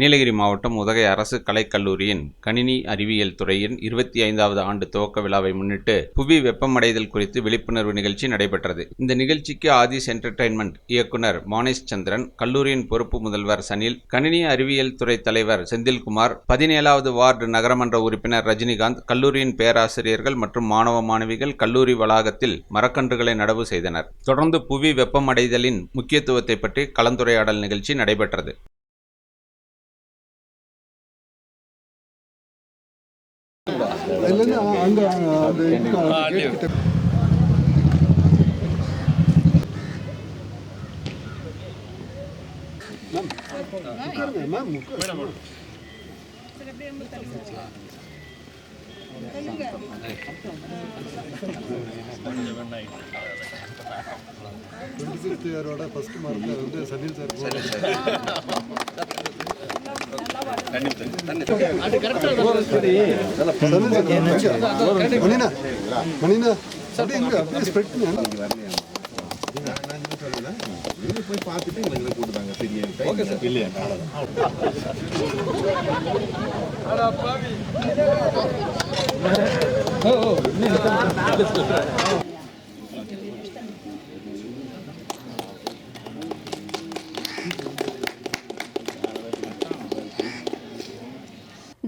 நீலகிரி மாவட்டம் உதகை அரசு கலைக்கல்லூரியின் கணினி அறிவியல் துறையின் இருபத்தி ஐந்தாவது ஆண்டு துவக்க விழாவை முன்னிட்டு புவி வெப்பமடைதல் குறித்து விழிப்புணர்வு நிகழ்ச்சி நடைபெற்றது. இந்த நிகழ்ச்சிக்கு ஆதிஸ் என்டர்டைன்மெண்ட் இயக்குனர் மானேஷ் சந்திரன் கல்லூரியின் பொறுப்பு முதல்வர் சனில் கணினி அறிவியல் துறை தலைவர் செந்தில்குமார் பதினேழாவது வார்டு நகரமன்ற உறுப்பினர் ரஜினிகாந்த் கல்லூரியின் பேராசிரியர்கள் மற்றும் மாணவ மாணவிகள் கல்லூரி வளாகத்தில் மரக்கன்றுகளை நடவு செய்தனர். தொடர்ந்து புவி வெப்பமடைதலின் முக்கியத்துவத்தை பற்றி கலந்துரையாடல் நிகழ்ச்சி நடைபெற்றது. ஃபர்ஸ்ட் மார்க் வந்து சனில் சார் மணினா மணினா அப்படியே அப்படியே ஸ்ப்ரெட் பண்ணி போய் பார்த்துட்டு எங்களுக்கு கூட்டுதாங்க சரியா ஓகே சார் இல்லையா